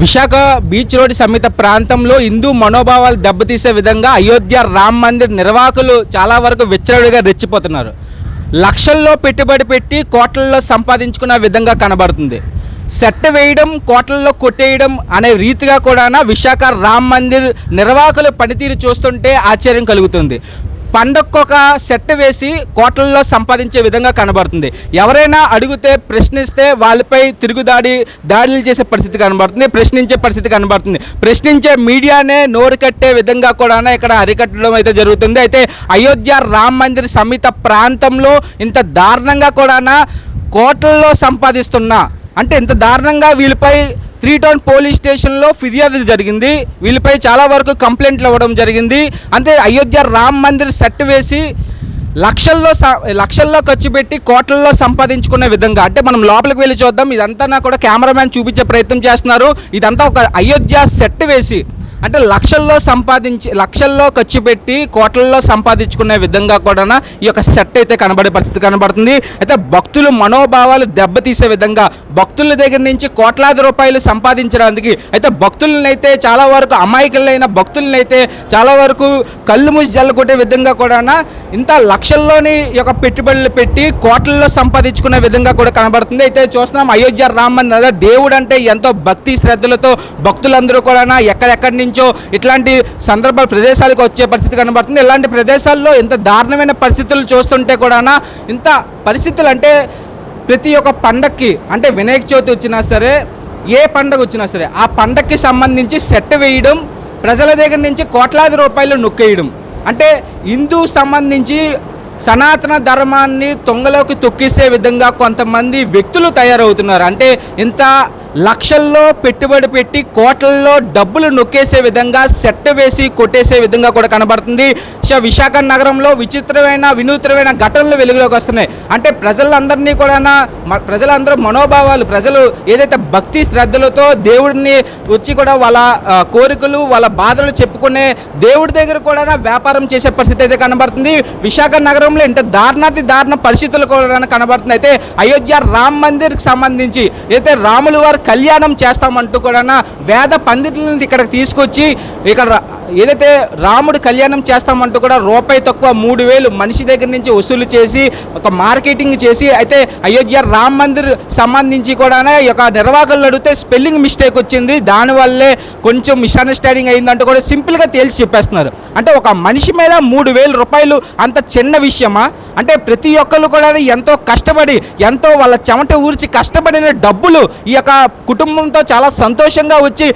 Visakha beach road Samitha ప్రాంతంలో హిందూ మనోభావాలు దెబ్బతీసే విధంగా అయోధ్య రామ్ మందిర్ నిర్వాహకులు చాలా వరకు విచ్చలవిడిగా రెచ్చిపోతున్నారు. లక్షల్లో పెట్టుబడి పెట్టి కోట్లలో సంపాదించుకున్న విధంగా కనబడుతుంది. సెట్ వేయడం కోట్లలో కొట్టేయడం అనే రీతిగా కూడా విశాఖ రామ్ మందిర్ నిర్వాహకుల పనితీరు చూస్తుంటే ఆశ్చర్యం కలుగుతుంది. పండక్కొక సెట్ వేసి కోట్లలో సంపాదించే విధంగా కనబడుతుంది. ఎవరైనా అడిగితే ప్రశ్నిస్తే వాళ్ళపై తిరుగుదాడి దాడులు చేసే పరిస్థితి కనబడుతుంది ప్రశ్నించే పరిస్థితి కనబడుతుంది. ప్రశ్నించే మీడియానే నోరు కట్టే విధంగా కూడా ఇక్కడ అరికట్టడం అయితే జరుగుతుంది. అయితే అయోధ్య రామ్ మందిర్ సమిత ప్రాంతంలో ఇంత దారుణంగా కూడా కోట్లలో సంపాదిస్తున్న అంటే ఇంత దారుణంగా వీళ్ళపై త్రీ టౌన్ పోలీస్ స్టేషన్లో ఫిర్యాదు జరిగింది. వీళ్ళపై చాలా వరకు కంప్లైంట్లు ఇవ్వడం జరిగింది. అంతే అయోధ్య రామ్ మందిర్ సెట్ వేసి లక్షల్లో లక్షల్లో ఖర్చు పెట్టి కోట్లలో సంపాదించుకునే విధంగా. అంటే మనం లోపలికి వెళ్ళి చూద్దాం. ఇదంతా నాకు కూడా కెమెరామ్యాన్ చూపించే ప్రయత్నం చేస్తున్నారు. ఇదంతా ఒక అయోధ్య సెట్ వేసి అంటే లక్షల్లో సంపాదించి లక్షల్లో ఖర్చు పెట్టి కోట్లల్లో సంపాదించుకునే విధంగా కూడా ఈ యొక్క సెట్ అయితే కనబడే పరిస్థితి కనబడుతుంది. అయితే భక్తులు మనోభావాలు దెబ్బతీసే విధంగా భక్తుల దగ్గర నుంచి కోట్లాది రూపాయలు సంపాదించడానికి అయితే భక్తులనైతే చాలా వరకు అమాయకులైన భక్తులనైతే చాలా వరకు కళ్ళు మూసి జల్లగొట్టే విధంగా కూడా ఇంత లక్షల్లోని యొక్క పెట్టుబడులు పెట్టి కోట్లలో సంపాదించుకునే విధంగా కూడా కనబడుతుంది. అయితే చూస్తున్నాం అయోధ్య రామ మందిర్ దేవుడు అంటే ఎంతో భక్తి శ్రద్ధలతో భక్తులందరూ కూడా ఎక్కడెక్కడి నుంచో ఇట్లాంటి సందర్భాలు ప్రదేశాలకు వచ్చే పరిస్థితి కనబడుతుంది. ఇలాంటి ప్రదేశాల్లో ఇంత దారుణమైన పరిస్థితులు చూస్తుంటే కూడా ఇంత పరిస్థితులు అంటే ప్రతి ఒక్క పండక్కి అంటే వినాయక చవితి వచ్చినా సరే ఏ పండగ వచ్చినా సరే ఆ పండక్కి సంబంధించి సెట్ వేయడం ప్రజల దగ్గర నుంచి కోట్లాది రూపాయలు నొక్కేయడం. అంటే హిందూ సంబంధించి సనాతన ధర్మాన్ని తొంగలోకి తొక్కేసే విధంగా కొంతమంది వ్యక్తులు తయారవుతున్నారు. అంటే ఇంత లక్షల్లో పెట్టుబడి పెట్టి కోట్లలో డబ్బులు నొక్కేసే విధంగా సెట్ వేసి కొట్టేసే విధంగా కూడా కనబడుతుంది. విశాఖ నగరంలో విచిత్రమైన వినూత్నమైన ఘటనలు వెలుగులోకి వస్తున్నాయి. అంటే ప్రజలందరినీ కూడా ప్రజలందరూ మనోభావాలు ప్రజలు ఏదైతే భక్తి శ్రద్ధలతో దేవుడిని వచ్చి కూడా వాళ్ళ కోరికలు వాళ్ళ బాధలు చెప్పుకునే దేవుడి దగ్గర కూడా వ్యాపారం చేసే పరిస్థితి అయితే కనబడుతుంది. విశాఖ నగరంలో ఇంత దారుణాతి దారుణ పరిస్థితులు కూడా కనబడుతుంది అయితే అయోధ్య రామ్ మందిర్కి సంబంధించి అయితే రాములు వారి కళ్యాణం చేస్తామంటూ కూడా వేద పండితులను ఇక్కడికి తీసుకొచ్చి ఇక్కడ ఏదైతే రాముడు కళ్యాణం చేస్తామంటూ కూడా రూపాయి తక్కువ మూడు వేలు మనిషి దగ్గర నుంచి వసూలు చేసి ఒక మార్కెటింగ్ చేసి అయితే అయోధ్య రామ్ మందిర్ సంబంధించి కూడా ఈ యొక్క నిర్వాహకులు అడిగితే స్పెల్లింగ్ మిస్టేక్ వచ్చింది. దానివల్లే కొంచెం మిస్అండర్స్టాండింగ్ అయిందంటూ కూడా సింపుల్గా తేల్చి చెప్పేస్తున్నారు. అంటే ఒక మనిషి మీద మూడు వేల రూపాయలు అంత చిన్న విషయమా? అంటే ప్రతి ఒక్కరు కూడా ఎంతో కష్టపడి ఎంతో వాళ్ళ చెమట ఊర్చి కష్టపడిన డబ్బులు ఈ యొక్క కుటుంబంతో చాలా సంతోషంగా వచ్చి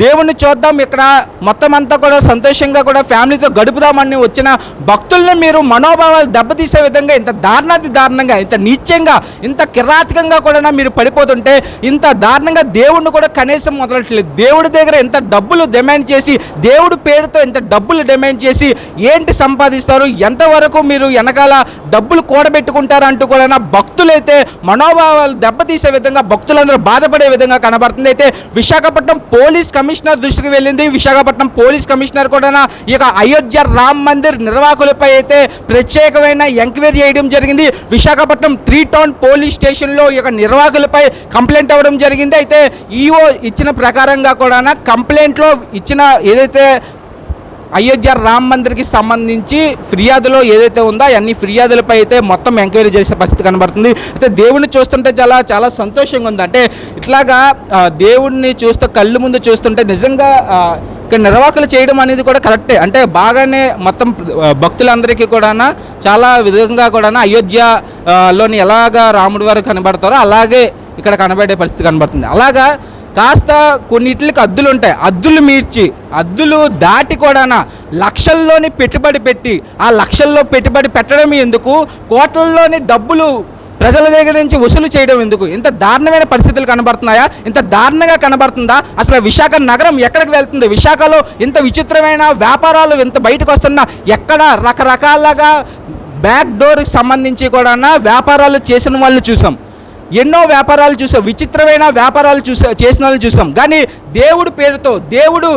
దేవుణ్ణి చూద్దాం. ఇక్కడ మొత్తం అంతా కూడా సంతోషంగా కూడా ఫ్యామిలీతో గడుపుదామని వచ్చిన భక్తుల్ని మీరు మనోభావాలు దెబ్బతీసే విధంగా ఇంత దారుణాతి దారుణంగా ఇంత నీచంగా ఇంత కిరాతకంగా కూడా మీరు పడిపోతుంటే ఇంత దారుణంగా దేవుణ్ణి కూడా కనీసం మొదలట్లేదు దేవుడి దగ్గర ఇంత డబ్బులు డిమాండ్ చేసి దేవుడి పేరుతో ఇంత డబ్బులు డిమాండ్ చేసి ఏంటి సంపాదిస్తారు? ఎంతవరకు మీరు వెనకాల డబ్బులు కూడబెట్టుకుంటారంటూ కూడా భక్తులైతే మనోభావాలు దెబ్బతీసే విధంగా భక్తులందరూ బాధపడే విధంగా కనబడుతుంది. అయితే విశాఖపట్నం పోలీస్ కమిషనర్ దృష్టికి వెళ్ళింది. విశాఖపట్నం పోలీస్ కమిషనర్ కూడా ఈ యొక్క అయోధ్య రామ్ మందిర్ నిర్వాహకులపై అయితే ప్రత్యేకమైన ఎంక్వైరీ చేయడం జరిగింది. విశాఖపట్నం త్రీ టౌన్ పోలీస్ స్టేషన్లో ఈ యొక్క నిర్వాహకులపై కంప్లైంట్ అవ్వడం జరిగింది. అయితే ఈఓ ఇచ్చిన ప్రకారంగా కూడా కంప్లైంట్లో ఇచ్చిన ఏదైతే అయోధ్య రామ్ మందిర్కి సంబంధించి ఫిర్యాదులో ఏదైతే ఉందో అన్ని ఫిర్యాదులపై అయితే మొత్తం ఎంక్వైరీ చేసే పరిస్థితి కనబడుతుంది. అయితే దేవుడిని చూస్తుంటే చాలా చాలా సంతోషంగా ఉంది. అంటే ఇట్లాగా దేవుడిని చూస్తూ కళ్ళు ముందు చూస్తుంటే నిజంగా ఇక్కడ నిర్వాహకులు చేయడం అనేది కూడా కరెక్టే. అంటే బాగానే మొత్తం భక్తులందరికీ కూడా చాలా విధంగా కూడా అయోధ్యలోని ఎలాగా రాముడి వారు కనబడతారో అలాగే ఇక్కడ కనబడే పరిస్థితి కనబడుతుంది. అలాగా కాస్త కొన్నిటికి అద్దులు ఉంటాయి. అద్దులు మీర్చి అద్దులు దాటి కూడా లక్షల్లోని పెట్టుబడి పెట్టి ఆ లక్షల్లో పెట్టుబడి పెట్టడం ఎందుకు? కోట్లలోని డబ్బులు ప్రజల దగ్గర నుంచి వసూలు చేయడం ఎందుకు? ఇంత దారుణమైన పరిస్థితులు కనబడుతున్నాయా? ఇంత దారుణంగా కనబడుతుందా? అసలు విశాఖ నగరం ఎక్కడికి వెళ్తుంది? విశాఖలో ఇంత విచిత్రమైన వ్యాపారాలు ఇంత బయటకు వస్తున్నా ఎక్కడ రకరకాలుగా బ్యాక్ డోర్కి సంబంధించి కూడా వ్యాపారాలు చేసిన వాళ్ళు చూసాం. ఎన్నో వ్యాపారాలు చూసాం విచిత్రమైన వ్యాపారాలు చూసా చేసిన వాళ్ళు చూసాం. కానీ దేవుడు పేరుతో దేవుడు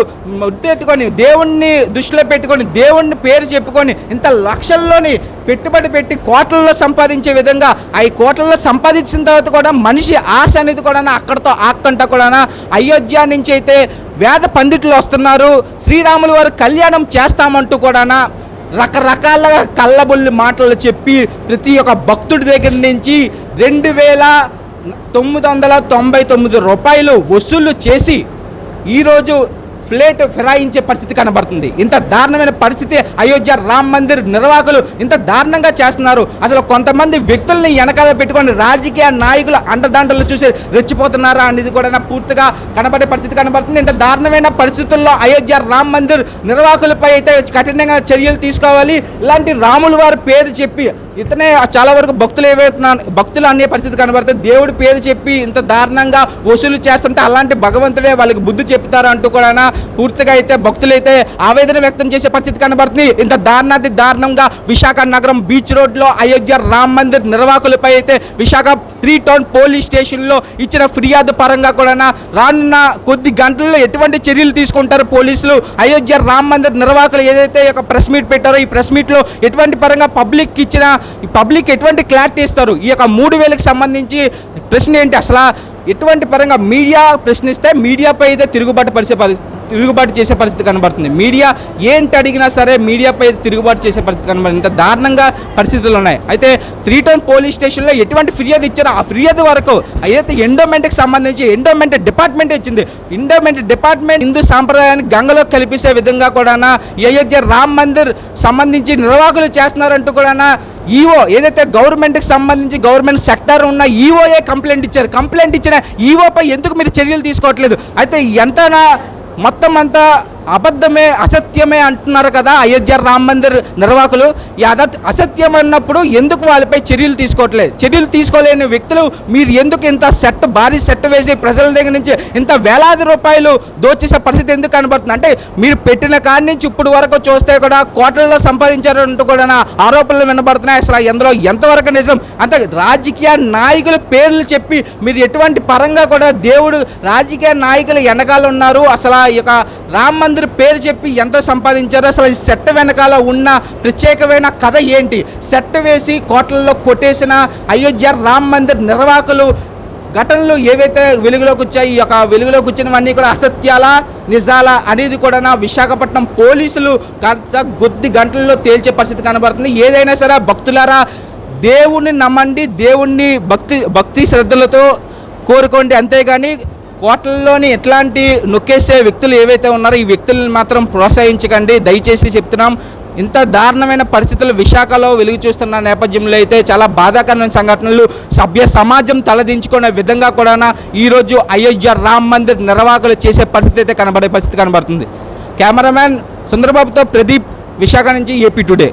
ముద్దెట్టుకొని దేవుణ్ణి దృష్టిలో పెట్టుకొని దేవుణ్ణి పేరు చెప్పుకొని ఇంత లక్షల్లోని పెట్టుబడి పెట్టి కోట్లలో సంపాదించే విధంగా ఆ కోట్లలో సంపాదించిన తర్వాత కూడా మనిషి ఆశ అనేది కూడా అక్కడతో ఆక్కంట కూడా అయోధ్య నుంచి అయితే వేద పండితులు వస్తున్నారు శ్రీరాములు వారు కళ్యాణం చేస్తామంటూ కూడా రకరకాలుగా కళ్ళబొల్లి మాటలు చెప్పి ప్రతి ఒక్క భక్తుడి దగ్గర నుంచి రెండు వేల తొమ్మిది వందల తొంభై తొమ్మిది రూపాయలు వసూలు చేసి ఈరోజు ఫ్లేట్ ఫిరాయించే పరిస్థితి కనబడుతుంది. ఇంత దారుణమైన పరిస్థితి అయోధ్య రామ్ మందిర్ నిర్వాహకులు ఇంత దారుణంగా చేస్తున్నారు. అసలు కొంతమంది వ్యక్తుల్ని వెనకాల పెట్టుకొని రాజకీయ నాయకుల అండదండలు చూసి రెచ్చిపోతున్నారా అనేది కూడా పూర్తిగా కనబడే పరిస్థితి కనబడుతుంది. ఇంత దారుణమైన పరిస్థితుల్లో అయోధ్య రామ్ మందిర్ నిర్వాహకులపై అయితే కఠినంగా చర్యలు తీసుకోవాలి. ఇలాంటి రాముల వారి పేరు చెప్పి ఇతనే చాలా వరకు భక్తులు ఏవైతున్నా భక్తులు అనే పరిస్థితి కనబడుతుంది దేవుడి పేరు చెప్పి ఇంత దారుణంగా వసూలు చేస్తుంటే అలాంటి భగవంతుడే వాళ్ళకి బుద్ధి చెప్తారు అంటూ కూడా పూర్తిగా అయితే భక్తులైతే ఆవేదన వ్యక్తం చేసే పరిస్థితి కనబడుతుంది. ఇంత దారుణాది దారుణంగా విశాఖ నగరం బీచ్ రోడ్లో అయోధ్య రామ్ మందిర్ నిర్వాహకులపై అయితే విశాఖ త్రీ టౌన్ పోలీస్ స్టేషన్లో ఇచ్చిన ఫిర్యాదు పరంగా కూడా రానున్న కొద్ది గంటల్లో ఎటువంటి చర్యలు తీసుకుంటారు పోలీసులు? అయోధ్య రామ్ మందిర్ నిర్వాహకులు ఏదైతే ఒక ప్రెస్ మీట్ పెట్టారో ఈ ప్రెస్ మీట్లో ఎటువంటి పరంగా పబ్లిక్ ఇచ్చిన ఈ పబ్లిక్ ఎటువంటి క్లారిటీ ఇస్తారు? ఈ యొక్క మూడు వేలకు సంబంధించి ప్రశ్న ఏంటి? అసలు ఎటువంటి పరంగా మీడియా ప్రశ్నిస్తే మీడియాపై అయితే తిరుగుబాటు పరిచే పరి తిరుగుబాటు చేసే పరిస్థితి కనబడుతుంది. మీడియా ఏంటి అడిగినా సరే మీడియాపై తిరుగుబాటు చేసే పరిస్థితి కనబడుతుంది. ఇంత దారుణంగా పరిస్థితులు ఉన్నాయి. అయితే త్రీ టౌన్ పోలీస్ స్టేషన్లో ఎటువంటి ఫిర్యాదు ఇచ్చారో ఆ ఫిర్యాదు వరకు అయితే ఎండోమెంట్కి సంబంధించి ఎండోమెంట్ డిపార్ట్మెంట్ ఇచ్చింది ఎండోమెంట్ డిపార్ట్మెంట్ హిందూ సాంప్రదాయాన్ని గంగలో కల్పిసే విధంగా కూడా అయోధ్య రామ్ మందిర్ సంబంధించి నిర్వాహకులు చేస్తున్నారంటూ కూడా ఈఓ ఏదైతే గవర్నమెంట్కి సంబంధించి గవర్నమెంట్ సెక్టర్ ఉన్న ఈఓఏ కంప్లైంట్ ఇచ్చారు. కంప్లైంట్ ఇచ్చిన ఈఓపై ఎందుకు మీరు చర్యలు తీసుకోవట్లేదు? అయితే ఎంతనా మొత్తం అంతా అబద్ధమే అసత్యమే అంటున్నారు కదా అయోధ్య రామ మందిర్ నిర్వాహకులు. ఈ అద అసత్యం అన్నప్పుడు ఎందుకు వాళ్ళపై చర్యలు తీసుకోవట్లేదు? చర్యలు తీసుకోలేని వ్యక్తులు మీరు ఎందుకు ఇంత సెట్ భారీ సెట్ వేసి ప్రజల దగ్గర నుంచి ఇంత వేలాది రూపాయలు దోచేసే పరిస్థితి ఎందుకు కనబడుతుంది? అంటే మీరు పెట్టిన కాడి నుంచి ఇప్పుడు వరకు చూస్తే కూడా కోట్లలో సంపాదించారంటూ కూడా ఆరోపణలు వినబడుతున్నాయి. అసలు ఎందులో ఎంతవరకు నిజం? అంత రాజకీయ నాయకుల పేర్లు చెప్పి మీరు ఎటువంటి పరంగా కూడా దేవుడు రాజకీయ నాయకులు వెనకాల ఉన్నారు. అసలు ఈ యొక్క రామ్ మందిర్ పేరు చెప్పి ఎంత సంపాదించారో అసలు ఈ సెట్ వెనకాల ఉన్న ప్రత్యేకమైన కథ ఏంటి? సెట్ వేసి కోట్లలో కొట్టేసిన అయోధ్య రామ్ మందిర్ నిర్వాహకులు ఘటనలు ఏవైతే వెలుగులోకి వచ్చాయి ఈ యొక్క వెలుగులోకి వచ్చినవన్నీ కూడా అసత్యాల నిజాల అనేది కూడా నా విశాఖపట్నం పోలీసులు కాస్త కొద్ది గంటల్లో తేల్చే పరిస్థితి కనబడుతుంది. ఏదైనా సరే భక్తులారా దేవుణ్ణి నమ్మండి దేవుణ్ణి భక్తి భక్తి శ్రద్ధలతో కోరుకోండి. అంతేగాని కోటల్లోని ఎట్లాంటి నొక్కేసే వ్యక్తులు ఏవైతే ఉన్నారో ఈ వ్యక్తులను మాత్రం ప్రోత్సహించకండి. దయచేసి చెప్తున్నాం ఇంత దారుణమైన పరిస్థితులు విశాఖలో వెలుగు చూస్తున్న నేపథ్యంలో అయితే చాలా బాధాకరమైన సంఘటనలు సభ్య సమాజం తలదించుకునే విధంగా కూడా ఈరోజు అయోధ్య రామ్ మందిర్ నిర్వాహకులు చేసే పరిస్థితి అయితే కనబడే పరిస్థితి కనబడుతుంది. కెమెరామ్యాన్ సుందరబాబుతో ప్రదీప్ విశాఖ నుంచి ఏపీ టుడే.